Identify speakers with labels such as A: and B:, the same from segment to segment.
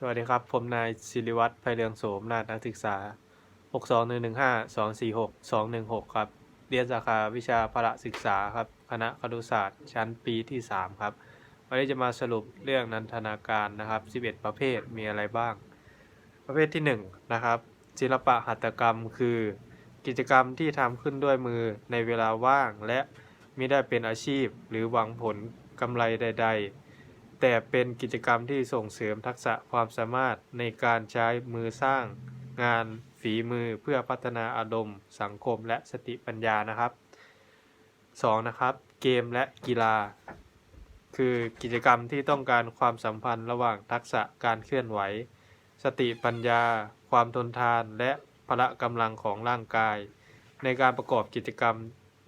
A: สวัสดีครับ ผมนายศิริวัตรไพเรืองโสมนาถนักศึกษา 62115-246-216 ครับ เรียนสาขาวิชาพละศึกษาครับ คณะครุศาสตร์ชั้นปีที่ 3 ครับ วันนี้จะมาสรุปเรื่องนันทนาการนะครับ 11 ประเภทมีอะไรบ้าง ประเภทที่ 1 นะครับ ศิลปะหัตถกรรมคือ กิจกรรมที่ทำขึ้นด้วยมือในเวลาว่าง และมิได้เป็นอาชีพหรือหวังผลกำไรใด ๆ แต่เป็นกิจกรรมที่ส่งเสริมทักษะความสามารถในการใช้มือสร้าง งานฝีมือเพื่อพัฒนาอารมณ์ สังคมและสติปัญญานะครับ 2. นะครับ เกมและกีฬา คือกิจกรรมที่ต้องการความสัมพันธ์ระหว่างทักษะการเคลื่อนไหว สติปัญญา ความทนทานและพละกำลังของร่างกาย ในการประกอบกิจกรรม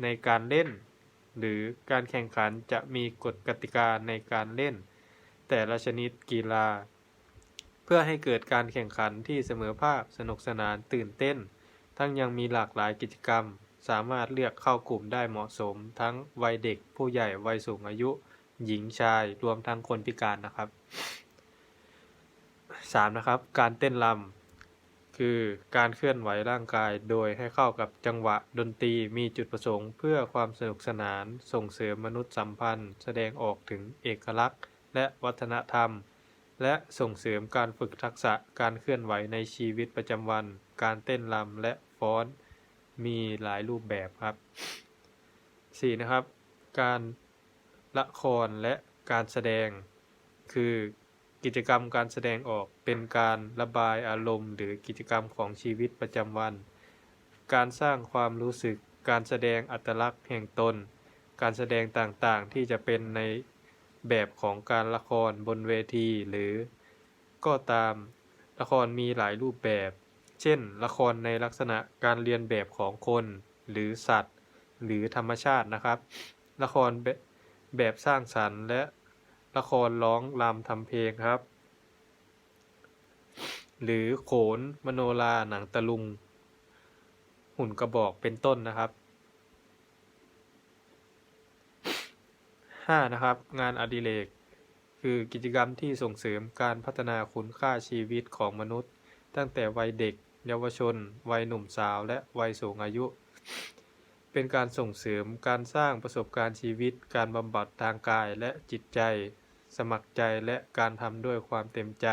A: ในการเล่น หรือการแข่งขันจะมีกฎกติกาในการเล่น แต่ละชนิดกีฬา เพื่อให้เกิดการแข่งขันที่เสมอภาคสนุกสนานตื่นเต้น ทั้งยังมีหลากหลายกิจกรรม สามารถเลือกเข้ากลุ่มได้เหมาะสม ทั้งวัยเด็กผู้ใหญ่วัยสูงอายุ หญิงชายรวมทั้งคนพิการนะครับ 3. นะครับการเต้นรำคือการเคลื่อนไหวร่างกายโดยให้เข้ากับจังหวะดนตรีมีจุดประสงค์เพื่อความสนุกสนาน ส่งเสริมมนุษยสัมพันธ์ แสดงออกถึงเอกลักษณ์ และวัฒนธรรม และส่งเสริมการฝึกทักษะการเคลื่อนไหวในชีวิตประจำวัน การเต้นรำและฟ้อนมีหลายรูปแบบครับ 4. นะครับ การละครและการแสดง คือกิจกรรมการแสดงออกเป็นการระบายอารมณ์ หรือกิจกรรมของชีวิตประจำวัน การสร้างความรู้สึก การแสดงอัตลักษณ์แห่งตน การแสดงต่างๆที่จะเป็นใน แบบของการละครบนเวทีหรือ ก็ตาม ละครมีหลายรูปแบบ เช่น ละครในลักษณะการเรียนแบบของคน หรือสัตว์ หรือธรรมชาตินะครับ ละครแบบแบบสร้างสรรค์และละครร้องรำทำเพลงครับ หรือโขนมโนราหนังตะลุง หุ่นกระบอกเป็นต้นนะครับ 5. นะครับ งานอดิเรกคือกิจกรรมที่ส่งเสริมการพัฒนาคุณค่าชีวิตของมนุษย์ ตั้งแต่วัยเด็ก เยาวชน วัยหนุ่มสาว และวัยสูงอายุ เป็นการส่งเสริมการสร้างประสบการณ์ชีวิต การบำบัดทางกายและจิตใจ สมัครใจและการทำด้วยความเต็มใจ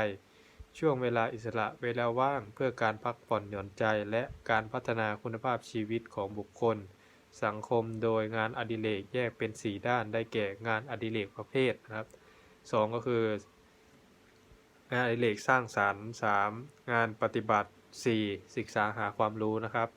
A: ช่วงเวลาอิสระเวลาว่าง เพื่อการพักผ่อนหย่อนใจและการพัฒนาคุณภาพชีวิตของบุคคล สังคมโดยงานอดิเรกแยกเป็น 4 ด้านได้แก่งานอดิเรกประเภทนะครับ 2 ก็คืองานอดิเรกสร้างสรรค์ 3. งานปฏิบัติ 4. ศึกษาหาความรู้นะครับ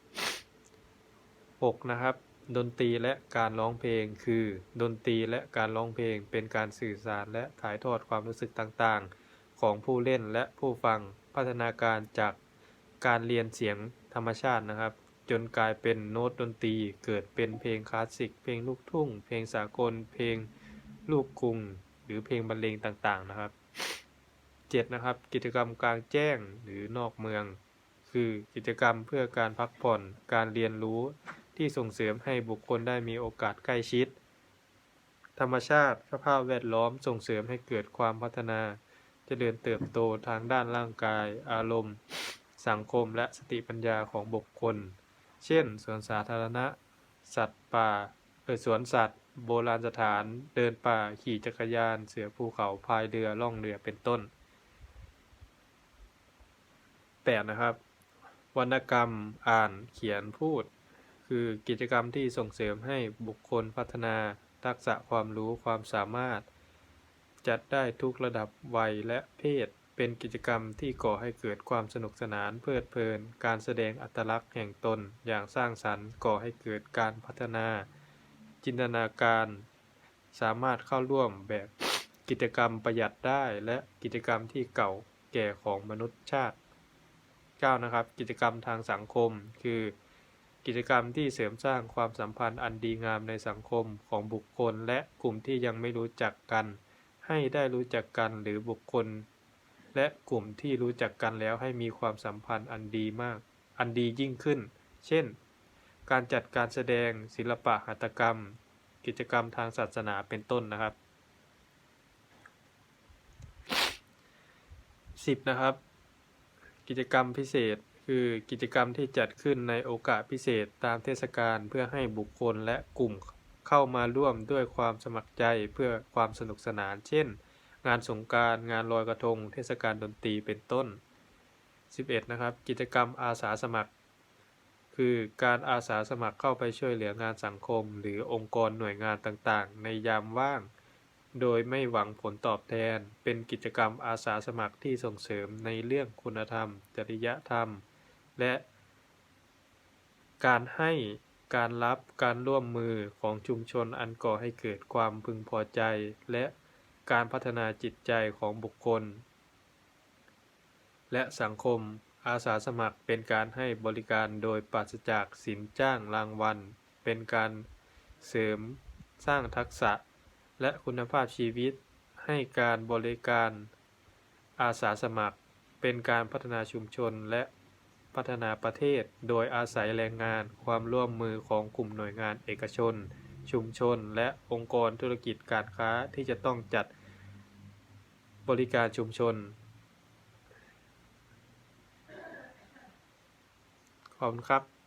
A: 6. นะครับ ดนตรีและการร้องเพลงคือ ดนตรีและการร้องเพลงเป็นการสื่อสารและถ่ายทอดความรู้สึกต่างๆ ของผู้เล่นและผู้ฟังพัฒนาการจากการเรียนเสียงธรรมชาตินะครับ จนกลายเป็นโน้ตดนตรี เกิดเป็นเพลงคลาสสิก เพลงลูกทุ่ง เพลงสากล เพลงลูกกรุง หรือเพลงบรรเลงต่างๆนะครับ 7. นะครับ กิจกรรมกลางแจ้งหรือนอกเมือง คือกิจกรรมเพื่อการพักผ่อน การเรียนรู้ที่ส่งเสริมให้บุคคลได้มีโอกาสใกล้ชิด ธรรมชาติสภาพแวดล้อมส่งเสริมให้เกิดความพัฒนาเจริญเติบโตทางด้านร่างกาย อารมณ์ สังคมและสติปัญญาของบุคคล เช่น สวนสาธารณะ สัตว์ป่าเออสวนสัตว์ โบราณสถาน เดินป่า ขี่จักรยาน เสือภูเขา พายเรือ ล่องเรือ เป็นต้น 8. นะครับ วรรณกรรม อ่าน เขียน พูด คือกิจกรรมที่ส่งเสริมให้บุคคลพัฒนา ทักษะความรู้ ความสามารถ จัดได้ทุกระดับวัยและเพศ เป็นกิจกรรมที่ก่อให้เกิดความสนุกสนานเพลิดเพลิน การแสดงอัตลักษณ์แห่งตนอย่างสร้างสรรค์ก่อให้เกิดการพัฒนา จินตนาการ สามารถเข้าร่วมแบบกิจกรรมประหยัดได้และกิจกรรมที่เก่าแก่ของมนุษยชาติ 9. นะครับ กิจกรรมทางสังคม คือ กิจกรรมที่เสริมสร้างความสัมพันธ์อันดีงามในสังคมของบุคคล และกลุ่มที่ยังไม่รู้จักกัน ให้ได้รู้จักกันหรือบุคคล และกลุ่มที่รู้จักกันแล้วให้มีความสัมพันธ์อันดีมาก อันดียิ่งขึ้น เช่น การจัดการแสดง ศิลปะหัตถกรรม กิจกรรมทางศาสนาเป็นต้นนะครับ 10 นะครับ กิจกรรมพิเศษคือกิจกรรมที่จัดขึ้นในโอกาสพิเศษตามเทศกาลเพื่อให้บุคคลและกลุ่มเข้ามาร่วมด้วยความสมัครใจเพื่อความสนุกสนาน เช่น งานสงการงานลอยกระทง เทศกาลดนตรีเป็นต้น 11 นะครับ กิจกรรมอาสาสมัคร คือการอาสาสมัครเข้าไปช่วยเหลืองานสังคม หรือองค์กรหน่วยงานต่างๆ ในยามว่าง โดยไม่หวังผลตอบแทน เป็นกิจกรรมอาสาสมัครที่ส่งเสริมในเรื่องคุณธรรม จริยธรรม และการให้การรับการร่วมมือของชุมชนอันก่อให้เกิดความพึงพอใจและ การพัฒนาจิตใจของบุคคล และสังคมอาสาสมัครเป็นการให้บริการโดยปราศจากสินจ้างรางวัล เป็นการเสริมสร้างทักษะ และคุณภาพชีวิต ให้การบริการ อาสาสมัคร เป็นการพัฒนาชุมชนและพัฒนาประเทศ โดยอาศัยแรงงานความร่วมมือของกลุ่มหน่วยงานเอกชน ชุมชน และองค์กรธุรกิจการค้าที่จะต้องจัด บริการชุมชน ขอบคุณครับ